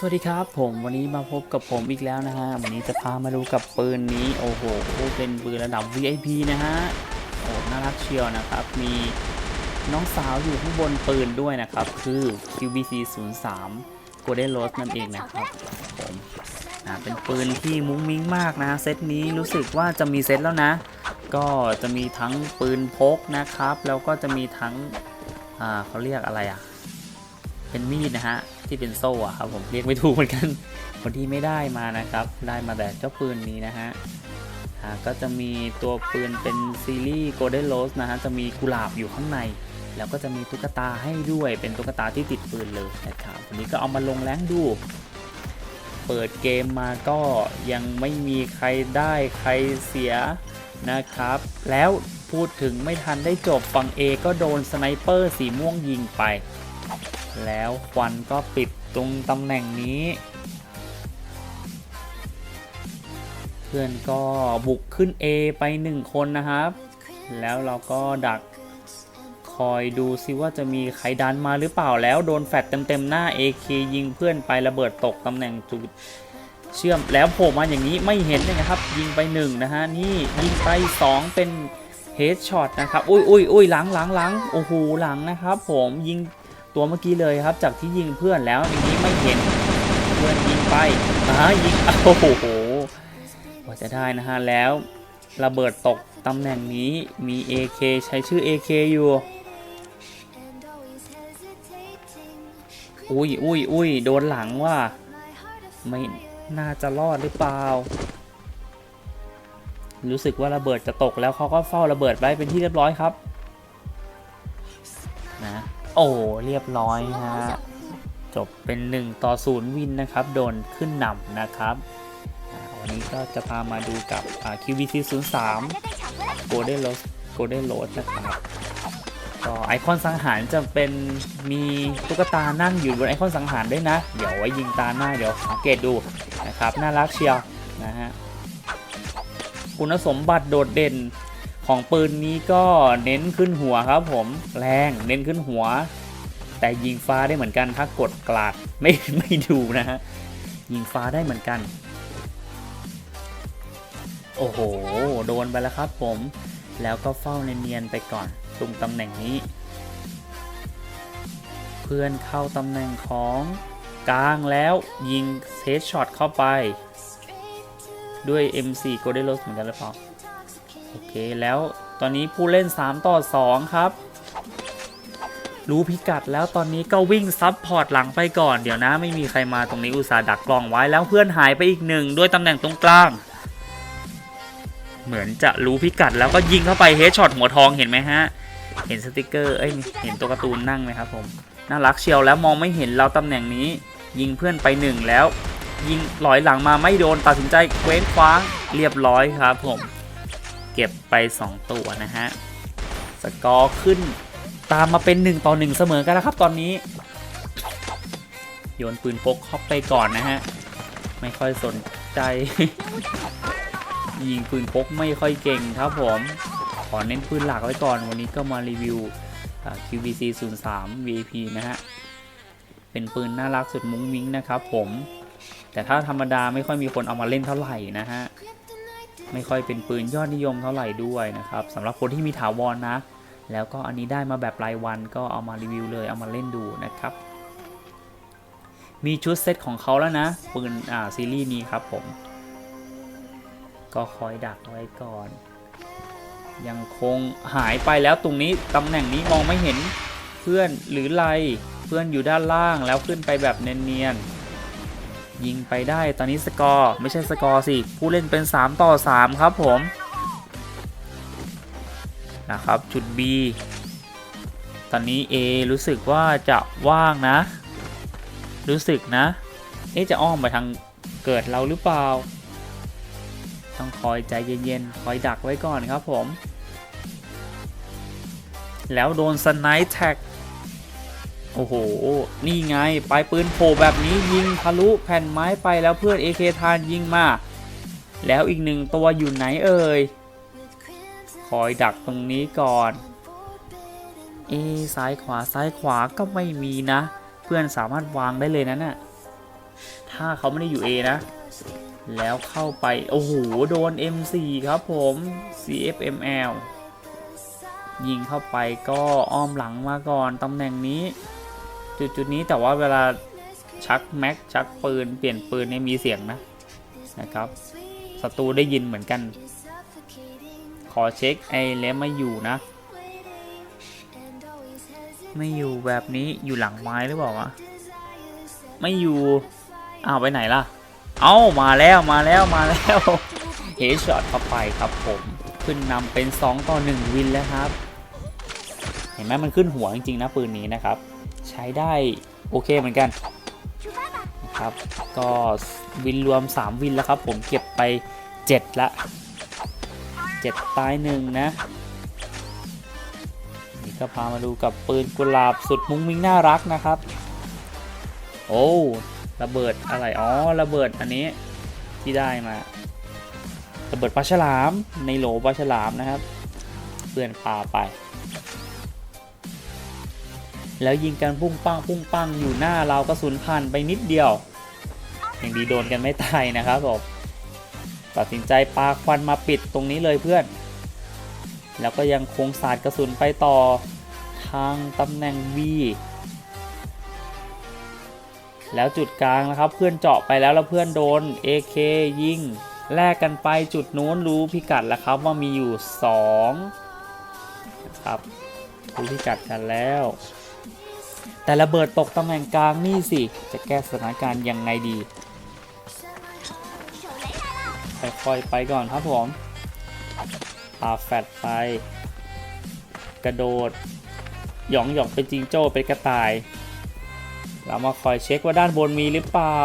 สวัสดีครับผมวันนี้มาพบกับผมอีกแล้วนะฮะวันนี้จะพามาดูกับปืนนี้โอ้โหเป็นปืนระดับ VIP นะฮะโอ้น่ารักเชียวนะครับ มีน้องสาวอยู่ข้างบนปืนด้วยนะครับ คือ QBC 0 3 Golden Rose นั่นเองนะครับผมอ่าเป็นปืนที่มุ้งมิ้งมากนะเซตนี้รู้สึกว่าจะมีเซตแล้วนะ ก็จะมีทั้งปืนพกนะครับ แล้วก็จะมีทั้งอ่าเขาเรียกอะไรอะเป็นมีดนะฮะ ที่เป็นโซ่อะครับผมเรียกไม่ถูกเหมือนกันคนที่ไม่ได้มานะครับ ได้มาแต่เจ้าปืนนี้นะฮะก็จะมีตัวปืนเป็นซีรีส์ Golden Rose นะฮะจะมีกุหลาบอยู่ข้างใน แล้วก็จะมีตุ๊กตาให้ด้วยเป็นตุ๊กตาที่ติดปืนเลยนะครับวันนี้ก็เอามาลงแรงดู เปิดเกมมาก็ยังไม่มีใครได้ใครเสียนะครับ แล้วพูดถึงไม่ทันได้จบฝั่ง A ก็โดนสไนเปอร์สีม่วงยิงไป แล้วควันก็ปิดตรงตำแหน่งนี้ เพื่อนก็บุกขึ้น A ไปหนึ่งคนนะครับ แล้วเราก็ดักคอยดูซิว่าจะมีใครดันมาหรือเปล่าแล้วโดนแฟดเต็มๆหน้า AK ยิงเพื่อนไประเบิดตกตำแหน่งจุดเชื่อมแล้วโผล่มาอย่างนี้ไม่เห็นเลยนะครับ ยิงไปหนึ่งนะฮะนี่ยิงไป 2 เป็นเฮดช็อตนะครับ อุ้ยอุ้ยอุ้ยหลังหลังหลังโอ้โหหลังนะครับ ผมยิง ตัวเมื่อกี้เลยครับ จากที่ยิงเพื่อนแล้วอย่างนี้ไม่เห็นเพื่อนยิงไปอ่ายิงโอ้โหกว่าจะได้นะฮะแล้วระเบิดตกตำแหน่งนี้มี AK ใช้ชื่อ AK อยู่อุ้ยอุ้ยอุ้ยโดนหลังว่าไม่น่าจะรอดหรือเปล่า รู้สึกว่าระเบิดจะตกแล้วเขาก็เฝ้าระเบิดไว้เป็นที่เรียบร้อยครับ นะ โอ้เรียบร้อยฮะจบเป็น 1 ต่อ 0 วินนะครับ โดนขึ้นนำนะครับ วันนี้ก็จะพามาดูกับ QVC 03 Golden Rose Golden Rose นะครับก็ไอคอนสังหารจะเป็นมีตุ๊กตานั่งอยู่บนไอคอนสังหารด้วยนะ เดี๋ยวไว้ยิงตาหน้าเดี๋ยวสังเกตดูนะครับ น่ารักเชียวนะฮะคุณสมบัติโดดเด่น ของปืนนี้ก็เน้นขึ้นหัวครับผมแรงเน้นขึ้นหัว แต่ยิงฟ้าได้เหมือนกันถ้ากดกลาดไม่ไม่ดูนะฮะยิงฟ้าได้เหมือนกัน โอ้โห โดนไปแล้วครับผม แล้วก็เฝ้าเนียนๆไปก่อน ตรงตำแหน่งนี้ เพื่อนเข้าตำแหน่งของกลางแล้วยิงเซตช็อตเข้าไป ด้วย M4 Golden Rose เหมือนกันหรือเปล่า เคแล้วตอนนี้ผู้เล่น 3 ต่อ 2 ครับ รู้พิกัดแล้วตอนนี้ก็วิ่งซับพอร์ตหลังไปก่อนเดี๋ยวนะ ไม่มีใครมาตรงนี้อุตส่าห์ดักกล้องไว้แล้วเพื่อนหายไปอีกหนึ่งด้วยตำแหน่งตรงกลาง เหมือนจะรู้พิกัดแล้วก็ยิงเข้าไปเฮดช็อตหัวทองเห็นไหมฮะ เห็นสติกเกอร์เอ้ยเห็นตัวการ์ตูนนั่งไหมครับผมน่ารักเชียวแล้วมองไม่เห็นเราตำแหน่งนี้ ยิงเพื่อนไปหนึ่งแล้ว ยิงหลอยหลังมาไม่โดนตัดสินใจเคว้งคว้างเรียบร้อยครับผม เก็บไป 2 ตัวนะฮะ สกอร์ขึ้นตามมาเป็น 1 ต่อ 1 เสมอกันแล้วครับตอนนี้ โยนปืนพกเข้าไปก่อนนะฮะ ไม่ค่อยสนใจ ยิงปืนพกไม่ค่อยเก่งครับผม ขอเน้นปืนหลักไว้ก่อน วันนี้ก็มารีวิว QVC 03 VIP นะฮะ เป็นปืนน่ารักสุดมุ้งมิ้งนะครับผม แต่ถ้าธรรมดาไม่ค่อยมีคนเอามาเล่นเท่าไหร่นะฮะ ไม่ค่อยเป็นปืนยอดนิยมเท่าไหร่ด้วยนะครับสำหรับคนที่มีถาวรนะ แล้วก็อันนี้ได้มาแบบรายวันก็เอามารีวิวเลยเอามาเล่นดูนะครับ มีชุดเซตของเขาแล้วนะ ปืนอ่าซีรีส์นี้ครับผม ก็คอยดักไว้ก่อน ยังคงหายไปแล้วตรงนี้ตำแหน่งนี้มองไม่เห็นเพื่อนหรือไรเพื่อนอยู่ด้านล่างแล้วขึ้นไปแบบเนียนๆ ยิงไปได้ตอนนี้สกอร์ไม่ใช่สกอร์สิ ผู้เล่นเป็น 3 ต่อ 3 ครับผมนะครับจุด B ตอนนี้ A รู้สึกว่าจะว่างนะ รู้สึกนะ เอ๊ะจะอ้อมไปทางเกิดเราหรือเปล่า ต้องคอยใจเย็นๆ คอยดักไว้ก่อนครับผม แล้วโดนสไนท์แท็ก โอ้โห นี่ไงปลายปืนโผล่แบบนี้ยิงทะลุแผ่นไม้ไปแล้วเพื่อน AK ทานยิงมา แล้วอีกหนึ่งตัวอยู่ไหนเอ่ย คอยดักตรงนี้ก่อน เอซ้ายขวาซ้ายขวาก็ไม่มีนะ เพื่อนสามารถวางได้เลยนะน่ะ ถ้าเขาไม่ได้อยู่ A นะ แล้วเข้าไป โอ้โห โดน M4 ครับผม CFML ยิงเข้าไปก็อ้อมหลังมาก่อนตำแหน่งนี้ จุดจุดนี้แต่ว่าเวลาชักแม็กชักปืนเปลี่ยนปืนเนี่ยมีเสียงนะนะครับศัตรูได้ยินเหมือนกัน ขอเช็คไอ้แล้วไม่อยู่นะ ไม่อยู่แบบนี้อยู่หลังไม้หรือเปล่าวะไม่อยู่อ้าวไปไหนล่ะ เอ้ามาแล้วมาแล้วมาแล้วเฮดช็อตเข้าไปครับผมขึ้นนำเป็น 2 ต่อ 1 วินแล้วครับ เห็นไหมมันขึ้นหัวจริงๆนะปืนนี้นะครับ ใช้ได้โอเคเหมือนกันนะครับ ก็วินรวม 3 วินแล้วครับ ผมเก็บไป 7 ละ 7 ตายหนึ่งนะ นี่ก็พามาดูกับปืนกุหลาบสุดมุ้งมิ้งน่ารักนะครับ โอ้ระเบิดอะไร อ๋อ ระเบิดอันนี้ที่ได้มา ระเบิดปลาฉลามในโหลปลาฉลามนะครับเพื่อนพาไป แล้วยิงกันปุ้งปังปุ้งปังอยู่หน้าเรากระสุนผ่านไปนิดเดียวยังดีโดนกันไม่ตายนะครับผมตัดสินใจปาควันมาปิดตรงนี้เลยเพื่อน แล้วก็ยังคงสาดกระสุนไปต่อทางตำแหน่ง V แล้วจุดกลางนะครับเพื่อนเจาะไปแล้วแล้วเพื่อนโดน AK ยิงแลกกันไปจุดนู้นรู้พิกัดแล้วครับว่ามีอยู่2นะครับรู้พิกัดกันแล้ว แต่ระเบิดตกตำแหน่งกลางนี่สิ จะแก้สถานการณ์ยังไงดีค่อยๆไปก่อนครับผมปาแฟดไป กระโดด หยองหยองเป็นจิงโจ้เป็นกระต่าย เรามาคอยเช็คว่าด้านบนมีหรือเปล่า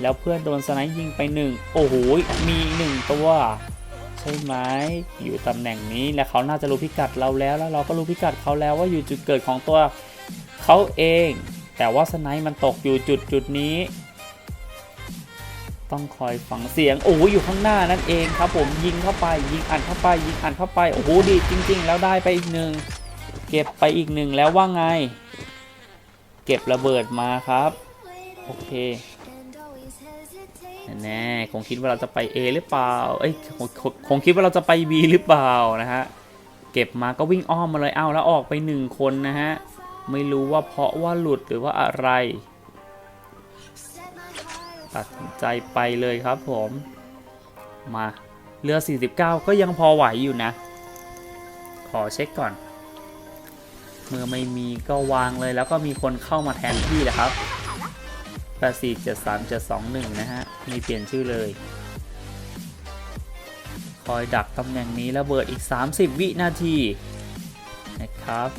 แล้วเพื่อนโดนสไนป์ยิงไปหนึ่งโอ้โห มีหนึ่งตัวใช่ไหมอยู่ตำแหน่งนี้และเขาน่าจะรู้พิกัดเราแล้วแล้วเราก็รู้พิกัดเขาแล้วว่าอยู่จุดเกิดของตัว เขาเอง แต่ว่าสไนป์มันตกอยู่จุดจุดนี้ ต้องคอยฟังเสียง โอ้อยู่ข้างหน้านั่นเองครับผมยิงเข้าไป ยิงอัดเข้าไป ยิงอัดเข้าไป โอ้โหดีจริง ๆ แล้วได้ไปอีกหนึ่งเก็บไปอีกหนึ่งแล้วว่าไง เก็บระเบิดมาครับ โอเคแน่คงคิดว่าเราจะไป A หรือเปล่า เอ้ยคงคงคิดว่าเราจะไป B หรือเปล่านะฮะ เก็บมาก็วิ่งอ้อมมาเลย เอาแล้วออกไปหนึ่งคนนะฮะ ไม่รู้ว่าเพราะว่าหลุดหรือว่าอะไร ตัดใจไปเลยครับผม มาเรือ 49 ก็ยังพอไหวอยู่นะ ขอเช็คก่อน เมื่อไม่มีก็วางเลยแล้วก็มีคนเข้ามาแทนที่แหละครับ8473721 นะฮะ มีเปลี่ยนชื่อเลย คอยดักตำแหน่งนี้ระเบิดอีก 30 วินาทีนะครับ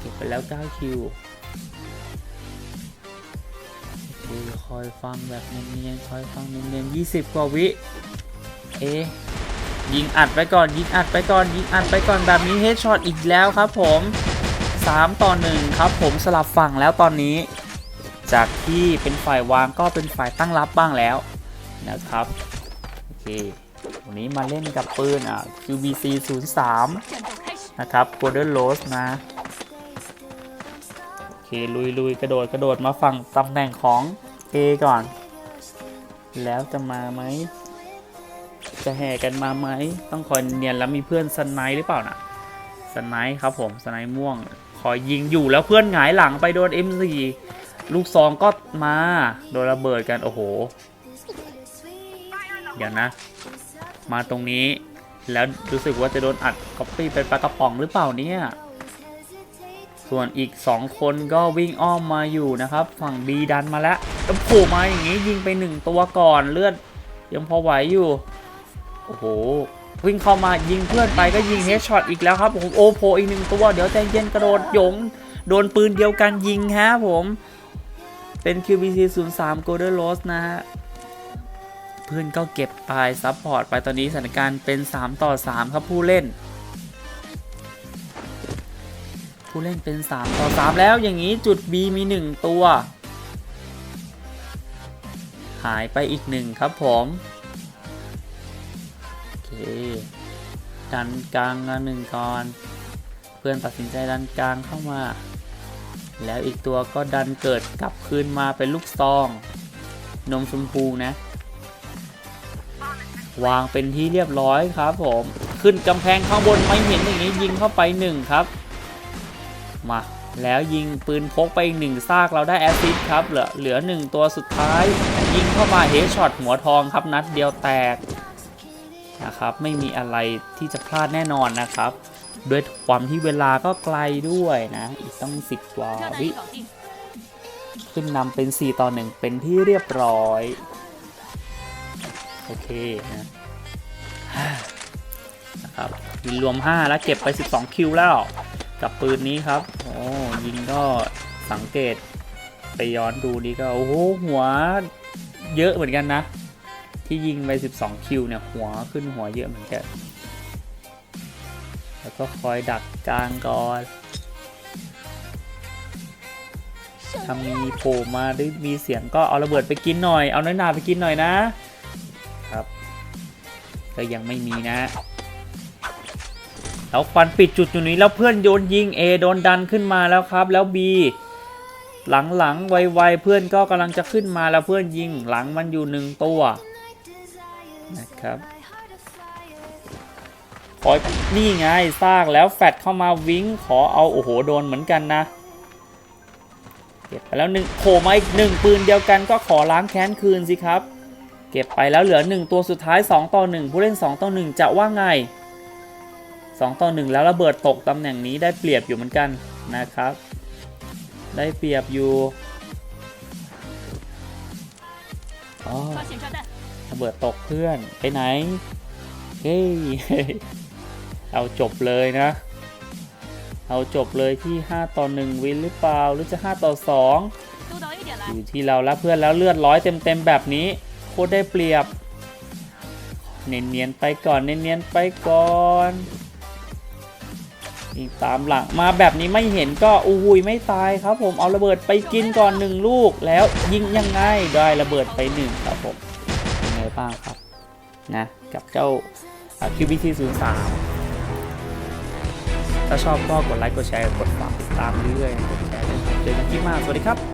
เก็บไปแล้ว 9 คิวโอเคคอยฟังแบบเนียนๆคอยฟังเนียนๆ20 กว่าวิ เอ๊ยิงอัดไปก่อน ยิงอัดไปก่อน ยิงอัดไปก่อนแบบนี้เฮดช็อตอีกแล้วครับผม 3 ต่อ 1 ครับผมสลับฝั่งแล้วตอนนี้ จากที่เป็นฝ่ายวางก็เป็นฝ่ายตั้งรับบ้างแล้วนะครับ โอเค วันนี้มาเล่นกับปืนอะ QBC 03 นะครับ Golden Rose นะ เคลุยลุยกระโดดกระโดดมาฝั่งตำแหน่งของ A ก่อน แล้วจะมาไหม จะแห่กันมาไหม ต้องคอยเนียนแล้วมีเพื่อนสไนด์หรือเปล่านะสไนด์ครับผมสไนด์ม่วง คอยยิงอยู่แล้วเพื่อนหงายหลังไปโดน M4 ลูกซองก็มาโดนระเบิดกันโอ้โห เดี๋ยวนะ มาตรงนี้แล้วรู้สึกว่าจะโดนอัดก๊อปปี้เป็นปลากระป๋องหรือเปล่าเนี่ย ส่วนอีก 2 คนก็วิ่งอ้อมมาอยู่นะครับ ฝั่ง B ดันมาแล้วแล้วโผล่มาอย่างนี้ยิงไป 1 ตัวก่อนเลือดยังพอไหวอยู่ โอ้โห วิ่งเข้ามายิงเพื่อนไปก็ยิงเฮดช็อตอีกแล้วครับผมโอ้โผล่อีกหนึ่งตัว เดี๋ยวใจเย็นกระโดดหยง โดนปืนเดียวกันยิงฮะผม เป็น QBC 03 Golden Rose นะฮะเพื่อนก็เก็บไปซับพอร์ตไปตอนนี้สถานการณ์เป็น 3 ต่อ 3 ครับผู้เล่น ผู้เล่นเป็น 3 ต่อ 3 แล้วอย่างนี้จุด B มี 1 ตัว หายไปอีก 1 ครับผมโอเคดันกลางมาหนึ่งก่อน เพื่อนตัดสินใจดันกลางเข้ามา แล้วอีกตัวก็ดันเกิดกลับคืนมาเป็นลูกซอง นมชมพูนะ วางเป็นที่เรียบร้อยครับผม ขึ้นกำแพงข้างบนไม่เห็นอย่างนี้ยิงเข้าไปหนึ่งครับ มาแล้วยิงปืนพกไปอีกหนึ่งซากเราได้แอสซิสครับ เหลือเหลือหนึ่งตัวสุดท้าย ยิงเข้ามาเฮดช็อตหัวทองครับนัดเดียวแตกนะครับไม่มีอะไรที่จะพลาดแน่นอนนะครับ ด้วยความที่เวลาก็ไกลด้วยนะ อีกต้องสิบกว่าวิขึ้นนำเป็น 4 ต่อ 1 เป็นที่เรียบร้อย โอเคนะนะครับรวม 5 แล้วเก็บไป 12 คิวแล้ว กับปืนนี้ครับโอ้ยิงก็สังเกตไปย้อนดูนี่ก็โอ้โหหัวเยอะเหมือนกันนะ ที่ยิงไป 12 คิวเนี่ยหัวขึ้นหัวเยอะเหมือนกัน แล้วก็คอยดักกลางก่อนถ้ามีโผล่มาหรือมีเสียงก็เอาระเบิดไปกินหน่อย เอาน้อยหนาไปกินหน่อยนะ ครับ ก็ยังไม่มีนะ แล้วควันปิดจุดอยู่นี้แล้วเพื่อนโยนยิง A โดนดันขึ้นมาแล้วครับ แล้ว B หลังหลังๆไวๆเพื่อนก็กำลังจะขึ้นมาแล้วเพื่อนยิงหลังมันอยู่หนึ่งตัวนะครับขอนี่ไงซากแล้วแฟดเข้ามาวิ้งขอเอาโอ้โหโดนเหมือนกันนะเก็บไปแล้วหนึ่งโผล่มาอีกหนึ่งปืนเดียวกันก็ขอล้างแค้นคืนสิครับ เก็บไปแล้วเหลือ1ตัวสุดท้าย 2 ต่อ 1 ผู้เล่น 2 ต่อ 1 จะว่าไง 2 ต่อ 1 แล้วระเบิดตกตำแหน่งนี้ได้เปรียบอยู่เหมือนกันนะครับ ได้เปรียบอยู่ระเบิดตกเพื่อนไปไหนเฮ้ยเอาจบเลยนะ เอาจบเลยที่ 5 ต่อ 1 วินหรือเปล่าหรือจะ 5 ต่อ 2 อยู่ที่เราแล้วเพื่อนแล้วเลือดร้อยเต็มๆแบบนี้ โคตรได้เปรียบ เนียนๆไปก่อน เนียนๆไปก่อนิงตามหลังมาแบบนี้ไม่เห็นก็อุ้ยไม่ตายครับผมเอาระเบิดไปกินก่อนหนึ่งลูกแล้วยิงยังไงได้ระเบิดไปหนึ่งครับผมยังไงบ้างครับนะกับเจ้าคิวบีทีศูนย์สามถ้าชอบก็กดไลค์กดแชร์กดฝากติดตามเรื่อยๆนะกดแชร์ด้วยนะครับเจอกันคลิปหน้าสวัสดีครับ